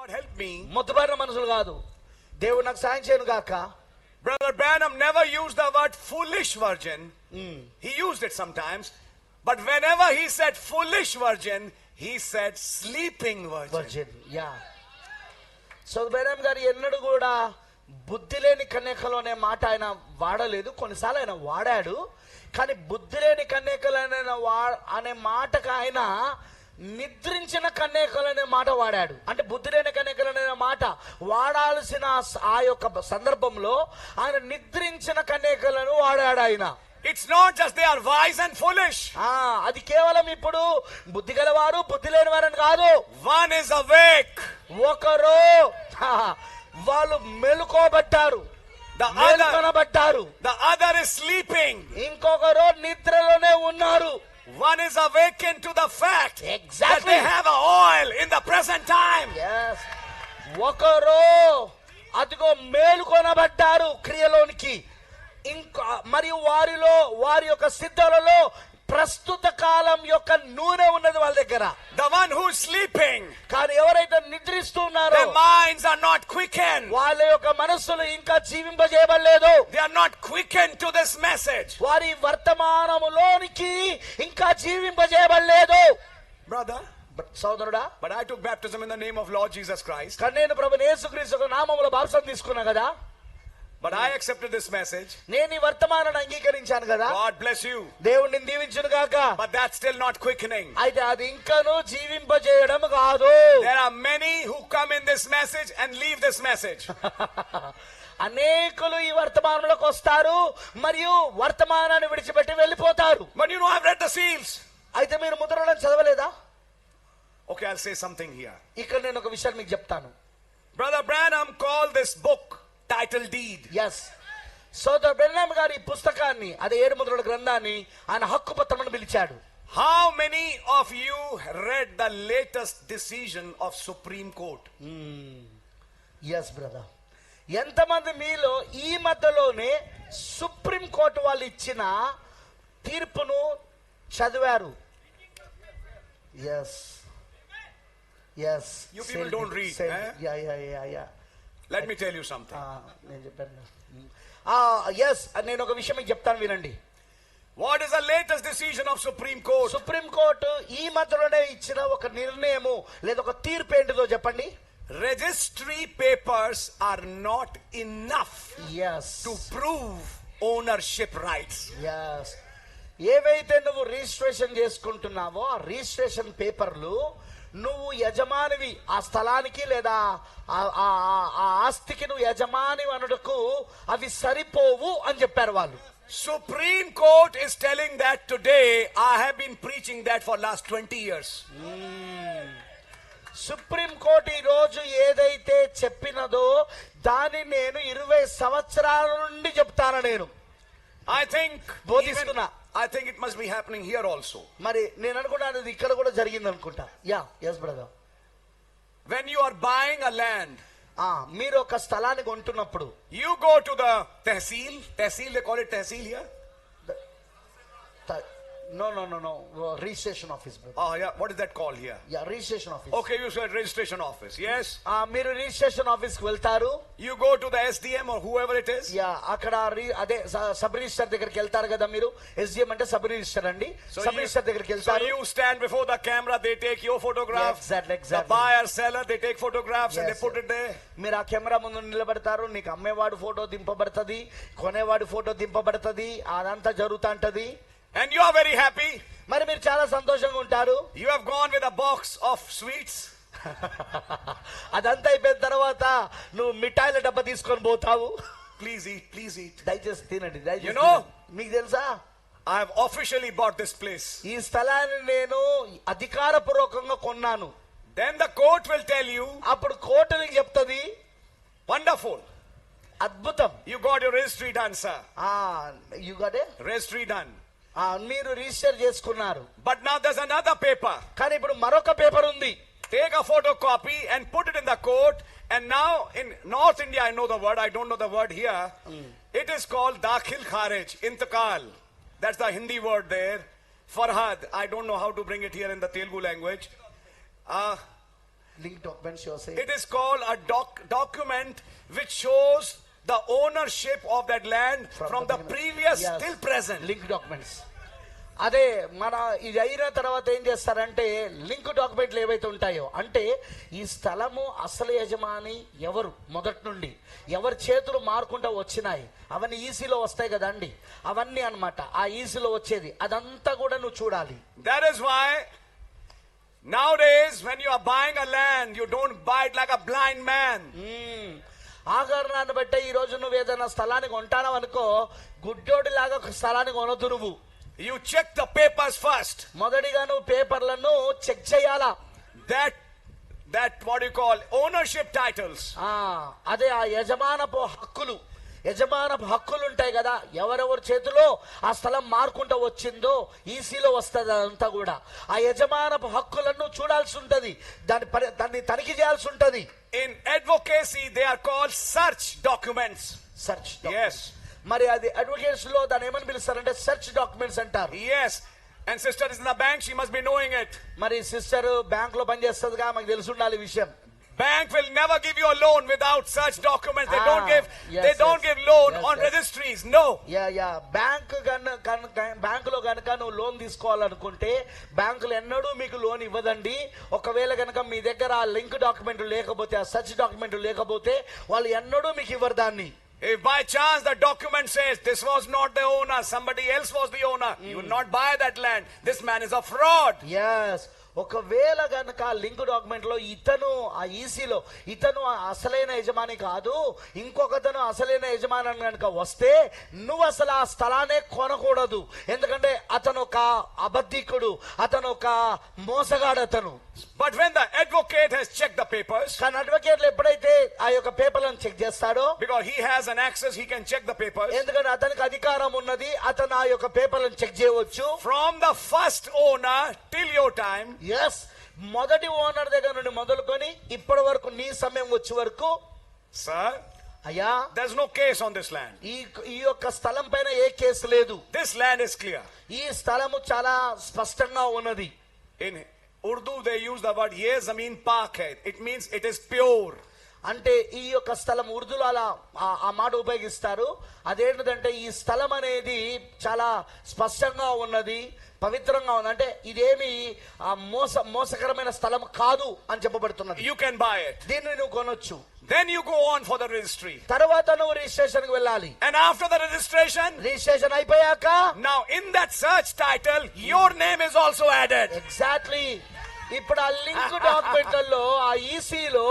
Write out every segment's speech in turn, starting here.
God help me. మొద్దుబారిన మనుషులు కాదు దేవుడు నాకు సాయం చేయను గాక Brother Branham never used the word foolish virgin. He used it sometimes. But whenever he said foolish virgin, he said sleeping virgin. Virgin yeah so బేరం గారు ఎన్నడూ కూడా బుద్ధి లేని కన్యకలు అనే మాట ఆయన వాడలేదు కొన్నిసార్లు ఆయన వాడాడు కానీ బుద్ధి లేని కన్యకలు అనే వా అనే మాటకు ఆయన నిద్రించిన కన్యకలు అనే మాట వాడాడు అంటే బుద్ధి లేని కన్యకలు అనే మాట వాడాల్సిన ఆ యొక్క సందర్భంలో ఆయన నిద్రించిన కన్యకలను వాడాడు ఆయన It's not just they are wise and foolish. ఆ అది కేవలం ఇప్పుడు బుద్ధి గలవారు బుద్ధి లేని వారని కాదు One is awake. ఒకరు వాళ్ళు మెలుకోబట్టారు The other, మేలుకొనబట్టారు the other is sleeping. ఇంకొకరు నిద్రలోనే ఉన్నారు One is awakened to the fact that Exactly. they have a oil in the present time. Yes. ఒకరు అదిగో మేలుకొనబడ్డారు క్రియలోనికి ఇంకా మరియు వారిలో వారి యొక్క సిద్ధలలో ప్రస్తుత కాలం యొక్క నూనె ఉన్నది వాళ్ళ దగ్గర. ద వన్ హూ స్లీపింగ్ కానీ ఎవరైతే నిద్రిస్తూ ఉన్నారో మైండ్స్ ఆర్ నాట్ క్విక్ వాళ్ళ యొక్క మనస్సులు ఇంకా జీవింపజేయబడలేదు. They are not quick to this message వారి వర్తమానములోనికి ఇంకా జీవింపజేయబడలేదు. బ్రదర్ సోదరుడా but I took baptism in the name of Lord Jesus Christ కానీ ప్రభు యేసుక్రీస్తు నామములో బాప్సం తీసుకున్నా కదా? But I accept this message నేను ఈ వర్తమానాన్ని అంగీకరించాను కదా. గాడ్ బ్లెస్ యు దేవుడు నిన్ను దీవించును గాక. But that still not quickening అయితే అది ఇంకాను జీవింప చేయడం కాదు. There are many who come in this message and leave this message అనేకులు ఈ వర్తమానంలోకి వస్తారు మరియు వర్తమానాన్ని విడిచిపెట్టి వెళ్ళిపోతారు. But you no have read the seals అయితే మీరు ముద్రలను చదవలేదా? Okay I say something here ఇక్కడ నేను ఒక విషయం మీకు చెప్తాను. Brother Branham call this book title deed. Yes సోదరు బెన్నాం గారి పుస్తకాన్ని అదే ఏడు ముద్రల గ్రంథాన్ని ఆయన హక్కు పత్రమని పిలిచాడు. How many of you read the latest decision of Supreme Court? Yes brother ఎంతమంది మీలో ఈ మధ్యలోనే సుప్రీం కోర్టు వాళ్ళు ఇచ్చిన తీర్పును చదివారు? Yes yes You people don't read, eh? Yeah yeah yeah yeah Let me tell you something. నేను చెప్పాను ఎస్ నేను ఒక విషయం మీకు చెప్తాను వినండి What is the latest decision of Supreme Court? Supreme court ఈ మధ్యలోనే ఇచ్చిన ఒక నిర్ణయము లేదా ఒక తీర్పు ఏంటిదో చెప్పండి Registry papers are not enough yes to prove ownership rights. Yes ఏవైతే నువ్వు రిజిస్ట్రేషన్ చేసుకుంటున్నావో ఆ రిజిస్ట్రేషన్ పేపర్లు నువ్వు యజమానివి ఆ స్థలానికి లేదా ఆ- ఆస్తికి నువ్వు యజమాని అనుటకు అవి సరిపోవు అని చెప్పారు వాళ్ళు Supreme Court is telling that today. I have been preaching that for last 20 years. Supreme court ఈ రోజు ఏదైతే చెప్పినదో దాన్ని నేను ఇరవై సంవత్సరాల నుండి చెప్తాను నేను I think బోధిస్తున్నా. I think it must be happening here also. మరి నేను అనుకుంటాను ఇది ఇక్కడ కూడా జరిగింది అనుకుంటా yeah yes brother When you are buying a land, మీరు ఒక స్థలాన్ని కొంటున్నప్పుడు you go to the tehsil. Tehsil, they call it tehsil here. No no no no registration office brother Oh yeah, what is that called here? Yeah registration office Okay, you said registration office. Yes. మీరు registration ఆఫీస్కి వెళ్తారు You go to the SDM or whoever it is. Yeah అక్కడ రి- అదే స- sub register దగ్గరికి వెళ్తారు కదా మీరు ఎస్డిఎం అంటే సబ్ రిజిస్టర్ అండి So సబ్ you, రిజిస్టర్ దగ్గరికి so వెళ్తారు you stand before the camera, they take your photograph. Yeah, exactly, The exactly. buyer, seller, they take photographs and they Yes, put yes. it there. మీరు ఆ camera ముందు నిలబడతారు నీకు అమ్మేవాడు photo దింపబడుతుంది కొనేవాడి photo దింపబడుతుంది అదంతా జరుగుతా ఉంటది And you are very happy. మరి మీరు చాలా సంతోషంగా ఉంటారు You have gone with a box of sweets. అదంతా అయిపోయిన తర్వాత నువ్వు మిఠాయిల డబ్బా తీసుకొని పోతావు Please eat, please eat. దయచేసి తినండి దయచేసి You know- తినండి. మీకు తెలుసా I have officially bought this place. ఈ స్థలాన్ని నేను అధికారపూర్వకంగా కొన్నాను Then the court will tell you, అప్పుడు కోర్టు నీకు చెప్తుంది wonderful. అద్భుతం You got your registry done, sir. ఆ you got it? Registry done. ఆ మీరు రిజిస్టర్ చేసుకున్నారు But now there's another paper. కానీ ఇప్పుడు మరొక పేపర్ ఉంది Take a photocopy and put it in the court. And now in North India, I know the word. I don't know the word here. It is called Dakhil Kharij, Intakal. That's the Hindi word there. Farhad. I don't know how to bring it here in the Telugu language. Uh, link document shows It is called a doc document which shows the ownership of that land from, the previous till present. Link documents అదే మన ఇది అయిన తర్వాత ఏం చేస్తారంటే link డాక్యుమెంట్లు ఏవైతే ఉంటాయో అంటే ఈ స్థలము అసలు యజమాని ఎవరు? మొదటి నుండి. ఎవరి చేతులు మారుకుంటూ వచ్చినాయి. అవన్నీ ఈసీలో వస్తాయి కదండి. అవన్నీ అన్నమాట. ఆ ఈసీలో వచ్చేది. అదంతా కూడా నువ్వు చూడాలి. That is why nowadays when you are buying a land, you don't buy it like a blind man. మ్మ్. ఆ కారణాన్ని బట్టే ఈ రోజు నువ్వు ఏదైనా స్థలాన్ని కొంటాను అనుకో గుడ్డోడి లాగా ఒక స్థలాన్ని కొనొద్దు నువ్వు. You check the papers first. మొదటిగా నువ్వు పేపర్లను చెక్ చేయాలా That that what you call ownership titles. ఆ అదే ఆ యజమానపు హక్కులు యజమానపు హక్కులు ఉంటాయి కదా ఎవరెవరి చేతిలో ఆ స్థలం మారుకుంటూ వచ్చిందో ఈసీలో వస్తుంది అదంతా కూడా ఆ యజమానపు హక్కులను చూడాల్సి ఉంటది దాని దాన్ని తనిఖీ చేయాల్సి ఉంటది In advocacy, they are called search documents. Search Yes. మరి అది అడ్వకేట్స్లో దాన్ని ఏమని పిలుస్తారంటే సెర్చ్ డాక్యుమెంట్స్ అంటారు Yes. And sister is in the bank, she must be knowing it. మరి సిస్టర్ బ్యాంక్లో పనిచేస్తుందిగా మాకు తెలిసి ఉండాలి విషయం Bank will never give you a loan without such documents. They Ah, don't give yes, they don't yes. give loan Yes, on yes. registries. No. Yeah yeah bank బ్యాంకులో గనక నువ్వు లోన్ తీసుకోవాలనుకుంటే బ్యాంకులు ఎన్నడూ మీకు లోన్ ఇవ్వదండి ఒకవేళ గనక మీ దగ్గర ఆ లింక్ డాక్యుమెంట్ లేకపోతే ఆ సర్చ్ డాక్యుమెంట్ లేకపోతే వాళ్ళు ఎన్నడూ మీకు ఇవ్వరు దాన్ని If by chance the document says this was not the owner, somebody else was the owner, you will not buy that land. This man is a fraud. Yes ఒకవేళ గనక లింక్ డాక్యుమెంట్లో ఇతను ఆ ఈసీలో ఇతను ఆ అసలైన యజమాని కాదు ఇంకొకతను అసలైన యజమాని కనుక వస్తే నువ్వు అసలు ఆ స్థలాన్ని కొనకూడదు ఎందుకంటే అతను ఒక అబద్ధికుడు అతను ఒక మోసగాడు అతను but when the advocate has check the papers can advocate ఎప్పుడైతే ఆ యొక్క పేపర్లను చెక్ చేస్తాడో? Because he has an access he can check the papers ఎందుకంటే అతనికి అధికారం ఉన్నది అతను ఆ యొక్క పేపర్లను చెక్ చేయవచ్చు. From the first owner till your time yes మొదటి ఓనర్ దగ్గర నుండి మొదలుకొని ఇప్పటి వరకు నీ సమయం వచ్చే వరకు సార్ అయ్యా there's no case on this land ఈ ఈ యొక్క స్థలం పైన ఏ కేసు లేదు. దిస్ ల్యాండ్ ఇస్ క్లియర్ ఈ స్థలము చాలా స్పష్టంగా ఉన్నది. Urdu, they use the word ye zameen pak hai. It means it is pure. అంటే ఈ యొక్క స్థలం ఉర్దూలో అలా ఆ- మాట ఉపయోగిస్తారు అదేంటిదంటే ఈ స్థలం అనేది చాలా స్పష్టంగా ఉన్నది పవిత్రంగా ఉంది అంటే ఇదేమి మోస మోసకరమైన స్థలం కాదు అని చెప్పబడుతున్నది can buy it. దీన్ని నువ్వు కొనొచ్చు Then you go on for the registry. తర్వాత నువ్వు రిజిస్ట్రేషన్కి వెళ్ళాలి And after the registration, registration అయిపోయాక now in that search title, your name is also added. Exactly ఇప్పుడు ఆ లింక్ డాక్యుమెంట్లో ఆ ఈసీ లో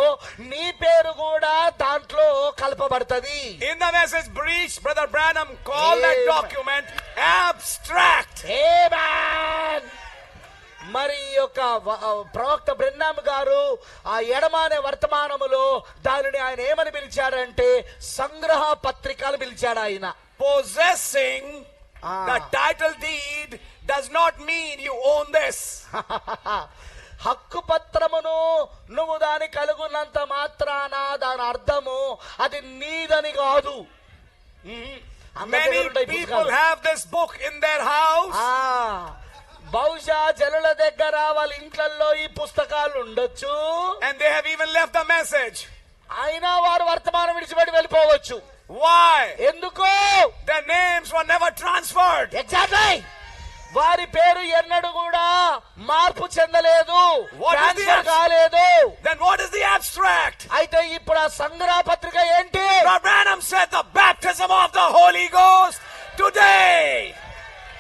నీ పేరు కూడా దాంట్లో కలపబడుతుంది. In the message breach brother Branham call that document abstract hey man మరి యొక్క ప్రవక్త బృందాం గారు ఆ ఎడమానే వర్తమానములో దానిని ఆయన ఏమని పిలిచాడంటే సంగ్రహ పత్రికలు పిలిచాడు ఆయన. Possessing the title deed does not mean you own this హక్కు పత్రమును నువ్వు దాని కలుగున్నంత మాత్రాన దాని అర్థము అది నీదని కాదు ఉహు. అందరి Many దగ్గర ఉంటాయి people పుస్తకాలు. have this book in their house. ఆ బహుశా జనుల దగ్గర వాళ్ళ ఇంట్లలో ఈ పుస్తకాలు ఉండొచ్చు And they have even left the message. అయినా వారు వర్తమానం విడిచిపెట్టి వెళ్ళిపోవచ్చు Why? ఎందుకు Their names were never transferred. Exactly వారి పేరు ఎన్నడూ కూడా మార్పు చెందలేదు. కాలేదు. అయితే ఇప్పుడు ఆ సంగ్రహ పత్రిక ఏంటి? ఆఫ్ ద హోలీ గోస్ టుడే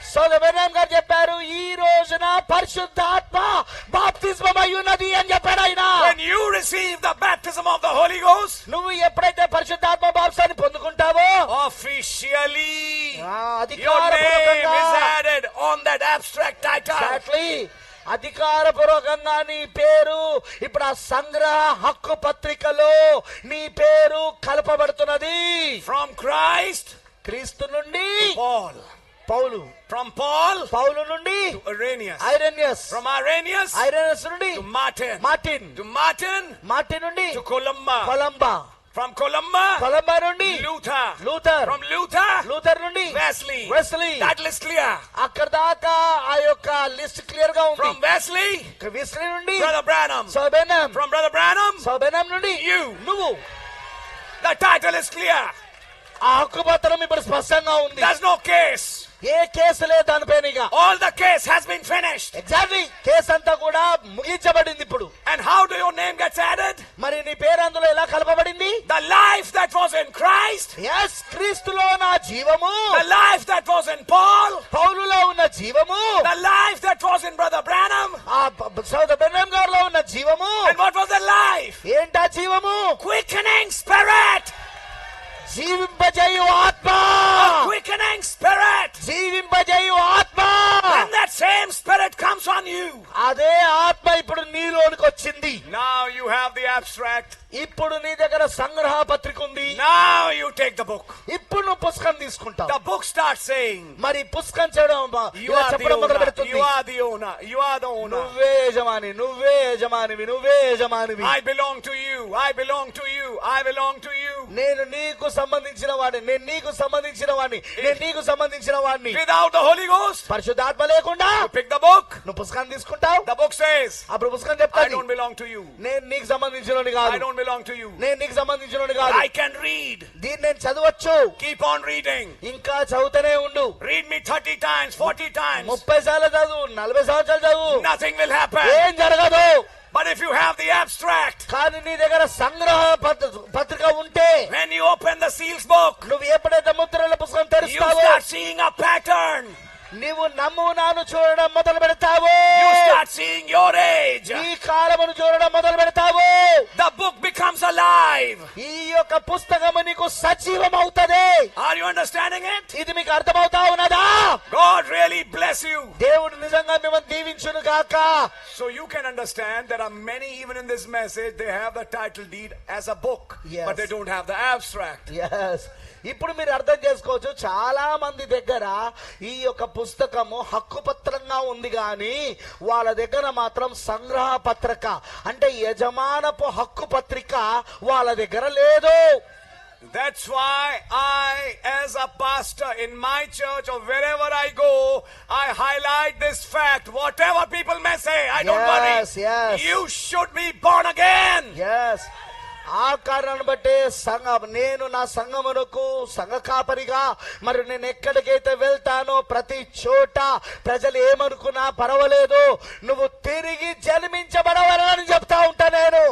today. సో లెబెనాన్ గారు చెప్పారు ఈ రోజున పరిశుద్ధాత్మ బాప్తిస్మం అయి ఉన్నది అని చెప్పాడు ఆయన When you receive the baptism of the Holy Ghost, నువ్వు ఎప్పుడైతే పరిశుద్ధాత్మ బాప్సాన్ని పొందుకుంటావో officially your name is added on that abstract title. Exactly. అధికారపూర్వకంగా నీ పేరు ఇప్పుడు ఆ సంగ్రహ హక్కు పత్రికలో నీ పేరు కలపబడుతున్నది From Christ క్రీస్తు నుండి Paul. Paul From Paul Paul నుండి Irenaeus. Irenaeus From Irenaeus Irenaeus నుండి to Martin. Martin To Martin Martin నుండి to Columba. Columba From Columba, Columba నుండి Luther. Luther From Luther, Luther నుండి Wesley. Wesley That list clear. అక్కడ దాకా ఆ యొక్క list క్లియర్గా ఉంది From Wesley, వెస్లీ నుండి Brother Branham. సోబెనం From Brother Branham, సోబెనం నుండి You. నువ్వు the title is clear. ఆ హక్కుపత్రం ఇప్పుడు స్పష్టంగా ఉంది There's no case. ఏ కేసు లేదు దానిపైన all the case has been finished exactly case అంతా కూడా ముగించబడింది ఇప్పుడు. And how do your name gets added మరి నీ పేరు అందులో ఎలా కలపబడింది? The life that was in Christ yes క్రీస్తులో నా జీవము. The life that was in Paul పౌలులో ఉన్న జీవము. The life that was in brother Branham ఆ సోదర్ బ్రానమ్ గారిలో ఉన్న జీవము. And what was the life ఏంటా జీవము? క్వికెనింగ్ స్పిరిట్ జీవింపజేయు ఆ ఆత్మ Quickening spirit. జీవింపజేయు ఆత్మ When that same spirit comes on you, అదే ఆత్మ ఇప్పుడు నీలోనికి వచ్చింది now you have the abstract. ఇప్పుడు నీ దగ్గర సంగ్రహ పత్రిక ఉంది Now you take the book. ఇప్పుడు నువ్వు పుస్తకం తీసుకుంటావు The book starts saying, మరి పుస్తకం చేయడం You are the owner. You are the owner. You are the owner. నువ్వే యజమాని నువ్వే యజమానివి నువ్వే యజమానివి I belong to you. I belong to you. I belong to you. నేను నీకు సంబంధించిన వాడిని నేను నీకు సంబంధించిన వాడిని నేను నీకు సంబంధించిన వాడిని Without the Holy Ghost, పరిశుద్ధాత్మ లేకుండా pick the book. నువ్వు పుస్తకం తీసుకుంటావు The book says, అప్పుడు పుస్తకం I చెప్తాను don't belong to you. నేను నీకు సంబంధించిన I కాదు don't belong to you. నేను నీకు సంబంధించిన కాదు I can read. దీన్ని నేను చదవచ్చు Keep on reading. ఇంకా చదువుతూనే ఉండు Read me 30 times, 40 times. ముప్పై సార్లు చదువు నలభై సంవత్సరాలు చదువు Nothing will happen. ఏం జరగదు But if you have the abstract, కానీ నీ దగ్గర సంగ్రహ పత్ర- పత్రిక ఉంటే when you open the seals book, నువ్వు ఎప్పుడైతే ముద్రల పుస్తకం you తెరుస్తావో start seeing a pattern. నీవు నమూనాను చూడడం మొదలు పెడతావు You start seeing your age. ఈ కాలమును చూడడం మొదలు పెడతావు The book becomes alive. ఈ యొక్క పుస్తకము నీకు సజీవం అవుతది Are you understanding it? ఇది మీకు అర్థమవుతా ఉన్నదా God really bless you. దేవుడు నిజంగా మిమ్మల్ని దీవించును గాక So you can understand there are many even in this message they have the title deed as a book, Yes. but they don't have the abstract. Yes. ఇప్పుడు మీరు అర్థం చేసుకోవచ్చు చాలా మంది దగ్గర ఈ యొక్క పుస్తకము హక్కుపత్రంగా ఉంది కానీ వాళ్ళ దగ్గర మాత్రం సంగ్రహ పత్రిక అంటే యజమానపు హక్కు పత్రిక వాళ్ళ దగ్గర లేదు That's why I, as a pastor in my church or wherever I go, I highlight this fact. Whatever people may say, I don't Yes, worry. yes. You should be born again. Yes ఆ కారణాన్ని బట్టే సంఘ నేను నా సంఘమునకు సంఘ కాపరిగా మరి నేను ఎక్కడికైతే వెళ్తానో ప్రతి చోట ప్రజలు ఏమనుకున్నా పర్వాలేదు నువ్వు తిరిగి జన్మించబడవలని చెప్తా ఉంటా నేను.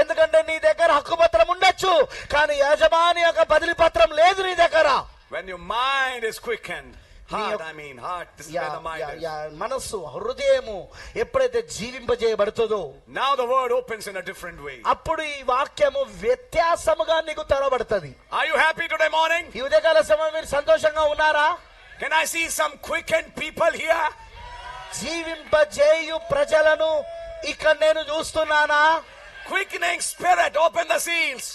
ఎందుకంటే నీ దగ్గర హక్కుపత్రం ఉండొచ్చు కానీ యజమాని యొక్క బదిలీ పత్రం లేదు నీ దగ్గర. When your mind is quickened, heart, heart mean heart yeah yeah yeah మనసు హృదయము ఎప్పుడైతే జీవింపజేయబడుతుందో నా the word opens in a different way అప్పుడు ఈ వాక్యము వ్యత్యాసముగా నీకు తెరవబడుతది. I you happy today morning ఈ ఉదయకాల సమయం మీరు సంతోషంగా ఉన్నారా? Can I see some quick and people here జీవింపజేయు ప్రజలను ఇక్కడ నేను చూస్తున్నానా? Quickening spirit open the seals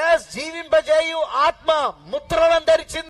yes జీవింపజేయు ఆత్మ ముద్రలందరి చిన్న